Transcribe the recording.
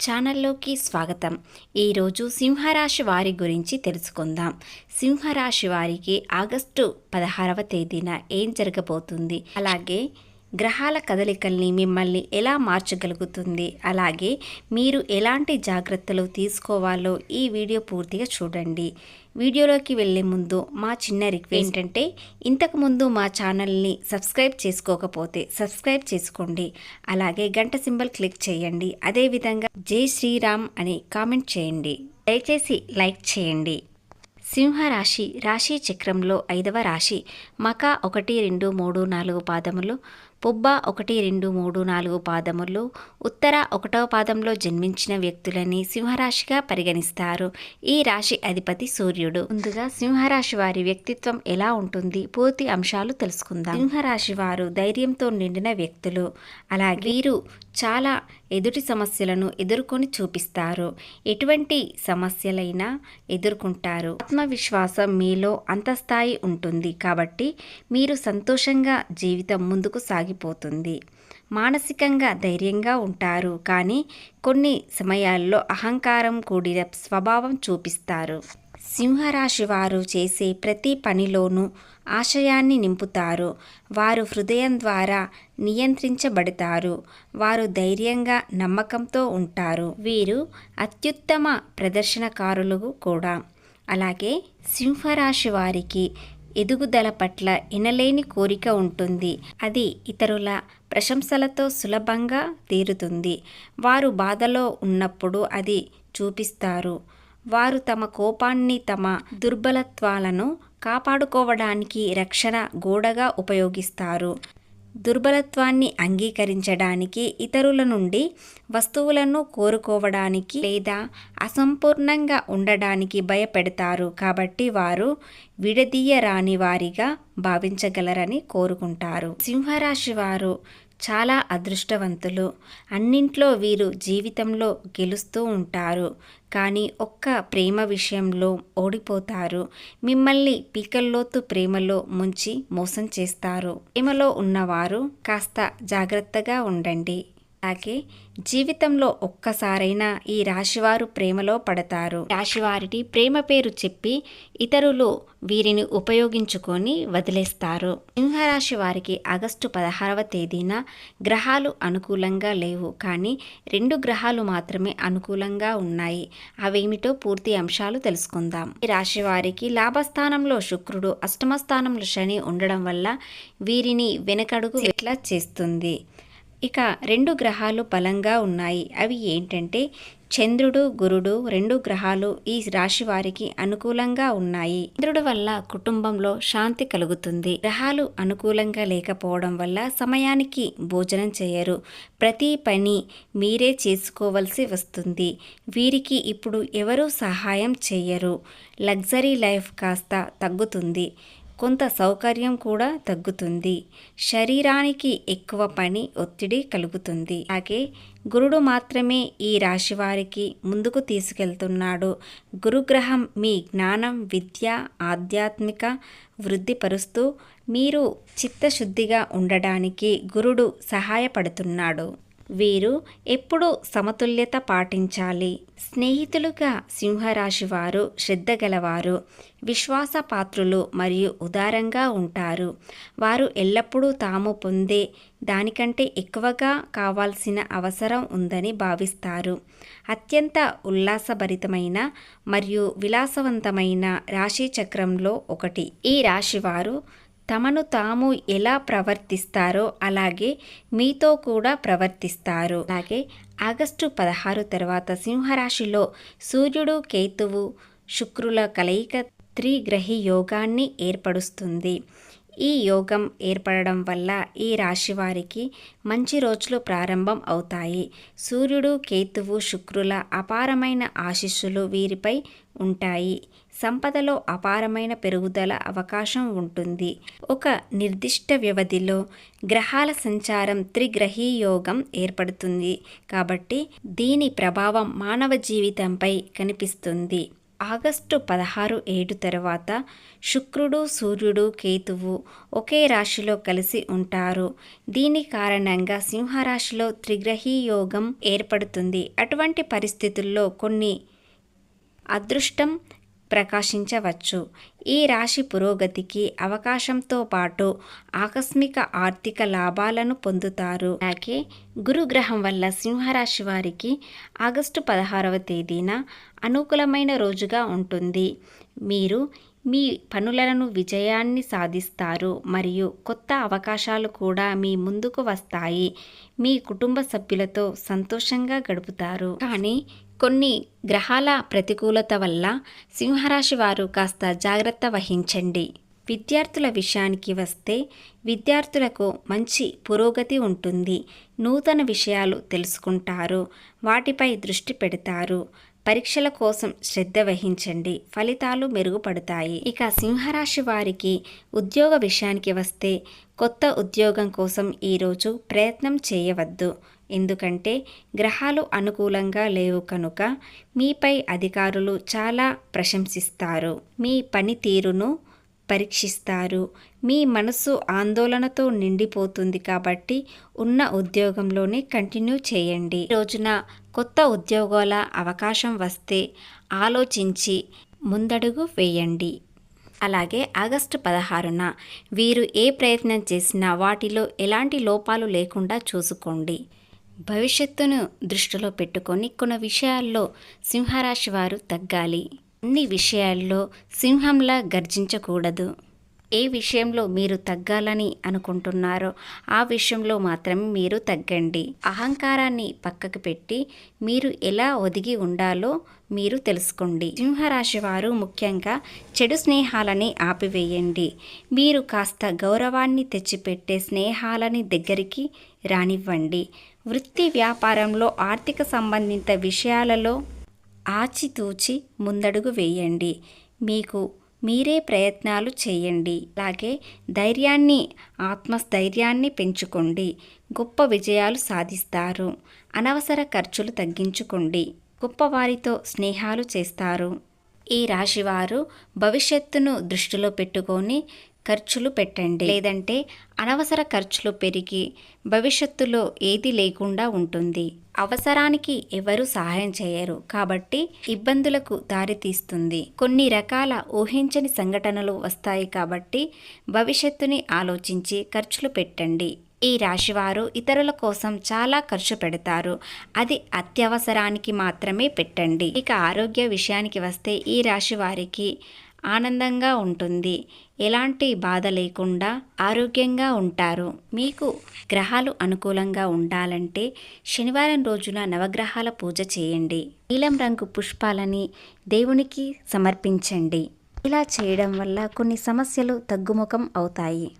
ఛానల్లోకి స్వాగతం. ఈరోజు సింహరాశి వారి గురించి తెలుసుకుందాం. సింహరాశి వారికి ఆగస్టు పదహారవ తేదీన ఏం జరగబోతుంది? అలాగే గ్రహాల కదలికల్ని మిమ్మల్ని ఎలా మార్చగలుగుతుంది? అలాగే మీరు ఎలాంటి జాగ్రత్తలు తీసుకోవాలో ఈ వీడియో పూర్తిగా చూడండి. వీడియోలోకి వెళ్ళే ముందు మా చిన్న రిక్వెస్ట్ ఏంటంటే ఇంతకుముందు మా ఛానల్ని సబ్స్క్రైబ్ చేసుకోకపోతే సబ్స్క్రైబ్ చేసుకోండి. అలాగే గంట సింబల్ క్లిక్ చేయండి. అదేవిధంగా జై శ్రీరామ్ అని కామెంట్ చేయండి. దయచేసి లైక్ చేయండి. సింహరాశి రాశి చక్రంలో ఐదవ రాశి మక ఒకటి రెండు మూడు నాలుగు పాదములు పుబ్బ ఒకటి రెండు మూడు నాలుగు పాదములు ఉత్తర ఒకటవ పాదంలో జన్మించిన వ్యక్తులని సింహరాశిగా పరిగణిస్తారు. ఈ రాశి అధిపతి సూర్యుడు. ముందుగా సింహరాశి వారి వ్యక్తిత్వం ఎలా ఉంటుంది? పూర్తి అంశాలు తెలుసుకుందాం. సింహరాశి వారు ధైర్యంతో నిండిన వ్యక్తులు. అలాగే వీరు చాలా ఎదుటి సమస్యలను ఎదుర్కొని చూపిస్తారు. ఎటువంటి సమస్యలైనా ఎదుర్కొంటారు. ఆత్మవిశ్వాసం మీలో అంతస్థాయి ఉంటుంది కాబట్టి మీరు సంతోషంగా జీవితం ముందుకు సాగిపోతుంది. మానసికంగా ధైర్యంగా ఉంటారు కానీ కొన్ని సమయాల్లో అహంకారం కూడిన స్వభావం చూపిస్తారు. సింహరాశి వారు చేసే ప్రతి పనిలోనూ ఆశయాన్ని నింపుతారు. వారు హృదయం ద్వారా నియంత్రించబడతారు. వారు ధైర్యంగా నమ్మకంతో ఉంటారు. వీరు అత్యుత్తమ ప్రదర్శనకారులు కూడా. అలాగే సింహరాశి వారికి ఎదుగుదల పట్ల ఎనలేని కోరిక ఉంటుంది. అది ఇతరుల ప్రశంసలతో సులభంగా తీరుతుంది. వారు బాధలో ఉన్నప్పుడు అది చూపిస్తారు. వారు తమ కోపాన్ని తమ దుర్బలత్వాలను కాపాడుకోవడానికి రక్షణ గోడగా ఉపయోగిస్తారు. దుర్బలత్వాన్ని అంగీకరించడానికి ఇతరుల నుండి వస్తువులను కోరుకోవడానికి లేదా అసంపూర్ణంగా ఉండడానికి భయపెడతారు. కాబట్టి వారు విడదీయరాని వారిగా భావించగలరని కోరుకుంటారు. సింహరాశి వారు చాలా అదృష్టవంతులు. అన్నింట్లో వీరు జీవితంలో గెలుస్తూ ఉంటారు. కానీ ఒక్క ప్రేమ విషయంలో ఓడిపోతారు. మిమ్మల్ని పీకల్లోతు ప్రేమలో ముంచి మోసం చేస్తారు. ప్రేమలో ఉన్నవారు కాస్త జాగ్రత్తగా ఉండండి. అలాగే జీవితంలో ఒక్కసారైనా ఈ రాశివారు ప్రేమలో పడతారు. రాశివారిని ప్రేమ పేరు చెప్పి ఇతరులు వీరిని ఉపయోగించుకొని వదిలేస్తారు. సింహరాశి వారికి ఆగస్టు పదహారవ తేదీన గ్రహాలు అనుకూలంగా లేవు. కానీ రెండు గ్రహాలు మాత్రమే అనుకూలంగా ఉన్నాయి. అవేమిటో పూర్తి అంశాలు తెలుసుకుందాం. ఈ రాశి వారికి లాభస్థానంలో శుక్రుడు అష్టమ స్థానంలో శని ఉండడం వల్ల వీరిని వెనకడుగు ఎట్లా చేస్తుంది? ఇక రెండు గ్రహాలు బలంగా ఉన్నాయి. అవి ఏంటంటే చంద్రుడు గురుడు రెండు గ్రహాలు ఈ రాశి వారికి అనుకూలంగా ఉన్నాయి. చంద్రుడు వల్ల కుటుంబంలో శాంతి కలుగుతుంది. గ్రహాలు అనుకూలంగా లేకపోవడం వల్ల సమయానికి భోజనం చేయరు. ప్రతి పని మీరే చేసుకోవలసి వస్తుంది. వీరికి ఇప్పుడు ఎవరూ సహాయం చేయరు లగ్జరీ లైఫ్ కాస్త తగ్గుతుంది. కొంత సౌకర్యం కూడా తగ్గుతుంది. శరీరానికి ఎక్కువ పని ఒత్తిడి కలుగుతుంది. అలాగే గురుడు మాత్రమే ఈ రాశి వారికి ముందుకు తీసుకెళ్తున్నాడు. గురుగ్రహం మీ జ్ఞానం విద్య ఆధ్యాత్మిక వృద్ధిపరుస్తూ మీరు చిత్తశుద్ధిగా ఉండడానికి గురుడు సహాయపడుతున్నాడు. వీరు ఎప్పుడూ సమతుల్యత పాటించాలి. స్నేహితులుగా సింహరాశి వారు శ్రద్ధ గలవారు విశ్వాసపాత్రులు మరియు ఉదారంగా ఉంటారు. వారు ఎల్లప్పుడూ తాము పొందే దానికంటే ఎక్కువగా కావాల్సిన అవసరం ఉందని భావిస్తారు. అత్యంత ఉల్లాసభరితమైన మరియు విలాసవంతమైన రాశి చక్రంలో ఒకటి. ఈ రాశివారు తమను తాము ఎలా ప్రవర్తిస్తారో అలాగే మీతో కూడా ప్రవర్తిస్తారు. అలాగే ఆగస్టు పదహారు తర్వాత సింహరాశిలో సూర్యుడు కేతువు శుక్రుల కలయిక త్రిగ్రహి యోగాన్ని ఏర్పరుస్తుంది. ఈ యోగం ఏర్పడడం వల్ల ఈ రాశి వారికి మంచి రోజులు ప్రారంభం అవుతాయి. సూర్యుడు కేతువు శుక్రుల అపారమైన ఆశీస్సులు వీరిపై ఉంటాయి. సంపదలో అపారమైన పెరుగుదల అవకాశం ఉంటుంది. ఒక నిర్దిష్ట వ్యవధిలో గ్రహాల సంచారం త్రిగ్రహీ యోగం ఏర్పడుతుంది. కాబట్టి దీని ప్రభావం మానవ జీవితంపై కనిపిస్తుంది. ఆగస్టు పదహారు ఏడు తర్వాత శుక్రుడు సూర్యుడు కేతువు ఒకే రాశిలో కలిసి ఉంటారు. దీని కారణంగా సింహరాశిలో త్రిగ్రహీ యోగం ఏర్పడుతుంది. అటువంటి పరిస్థితుల్లో కొన్ని అదృష్టం ప్రకాశించవచ్చు. ఈ రాశి పురోగతికి అవకాశంతో పాటు ఆకస్మిక ఆర్థిక లాభాలను పొందుతారు. అలాగే గురుగ్రహం వల్ల సింహరాశి వారికి ఆగస్టు పదహారవ తేదీన అనుకూలమైన రోజుగా ఉంటుంది. మీరు మీ పనులను విజయాన్ని సాధిస్తారు. మరియు కొత్త అవకాశాలు కూడా మీ ముందుకు వస్తాయి. మీ కుటుంబ సభ్యులతో సంతోషంగా గడుపుతారు. కానీ కొన్ని గ్రహాల ప్రతికూలత వల్ల సింహరాశి వారు కాస్త జాగ్రత్త వహించండి. విద్యార్థుల విషయానికి వస్తే విద్యార్థులకు మంచి పురోగతి ఉంటుంది. నూతన విషయాలు తెలుసుకుంటారు. వాటిపై దృష్టి పెడతారు. పరీక్షల కోసం శ్రద్ధ వహించండి. ఫలితాలు మెరుగుపడతాయి. ఇక సింహరాశి వారికి ఉద్యోగ విషయానికి వస్తే కొత్త ఉద్యోగం కోసం ఈరోజు ప్రయత్నం చేయవద్దు. ఎందుకంటే గ్రహాలు అనుకూలంగా లేవు కనుక మీపై అధికారులు చాలా ప్రశంసిస్తారు. మీ పనితీరును పరీక్షిస్తారు. మీ మనసు ఆందోళనతో నిండిపోతుంది కాబట్టి ఉన్న ఉద్యోగంలోనే కంటిన్యూ చేయండి. రోజున కొత్త ఉద్యోగాల అవకాశం వస్తే ఆలోచించి ముందడుగు వేయండి. అలాగే ఆగస్టు పదహారున వీరు ఏ ప్రయత్నం చేసినా వాటిలో ఎలాంటి లోపాలు లేకుండా చూసుకోండి. భవిష్యత్తును దృష్టిలో పెట్టుకొని కొన్ని విషయాల్లో సింహరాశి వారు తగ్గాలి. అన్ని విషయాల్లో సింహంలా గర్జించకూడదు. ఏ విషయంలో మీరు తగ్గాలని అనుకుంటున్నారో ఆ విషయంలో మాత్రమే మీరు తగ్గండి. అహంకారాన్ని పక్కకు పెట్టి మీరు ఎలా ఒదిగి ఉండాలో మీరు తెలుసుకోండి. సింహరాశి వారు ముఖ్యంగా చెడు స్నేహాలని ఆపివేయండి. మీరు కాస్త గౌరవాన్ని తెచ్చిపెట్టే స్నేహాలని దగ్గరికి రానివ్వండి. వృత్తి వ్యాపారంలో ఆర్థిక సంబంధిత విషయాలలో ఆచితూచి ముందడుగు వేయండి. మీకు మీరే ప్రయత్నాలు చేయండి. అలాగే ధైర్యాన్ని ఆత్మస్థైర్యాన్ని పెంచుకోండి. గొప్ప విజయాలు సాధిస్తారు. అనవసర ఖర్చులు తగ్గించుకోండి. గొప్పవారితో స్నేహాలు చేస్తారు. ఈ రాశివారు భవిష్యత్తును దృష్టిలో పెట్టుకొని ఖర్చులు పెట్టండి. లేదంటే అనవసర ఖర్చులు పెరిగి భవిష్యత్తులో ఏది లేకుండా ఉంటుంది. అవసరానికి ఎవరు సహాయం చేయరు. కాబట్టి ఇబ్బందులకు దారితీస్తుంది కొన్ని రకాల ఊహించని సంఘటనలు వస్తాయి కాబట్టి భవిష్యత్తుని ఆలోచించి ఖర్చులు పెట్టండి. ఈ రాశివారు ఇతరుల కోసం చాలా ఖర్చు పెడతారు. అది అత్యవసరానికి మాత్రమే పెట్టండి. ఇక ఆరోగ్య విషయానికి వస్తే ఈ రాశి వారికి ఆనందంగా ఉంటుంది. ఎలాంటి బాధ లేకుండా ఆరోగ్యంగా ఉంటారు. మీకు గ్రహాలు అనుకూలంగా ఉండాలంటే శనివారం రోజున నవగ్రహాల పూజ చేయండి. నీలం రంగు పుష్పాలని దేవునికి సమర్పించండి. ఇలా చేయడం వల్ల కొన్ని సమస్యలు తగ్గుముఖం అవుతాయి.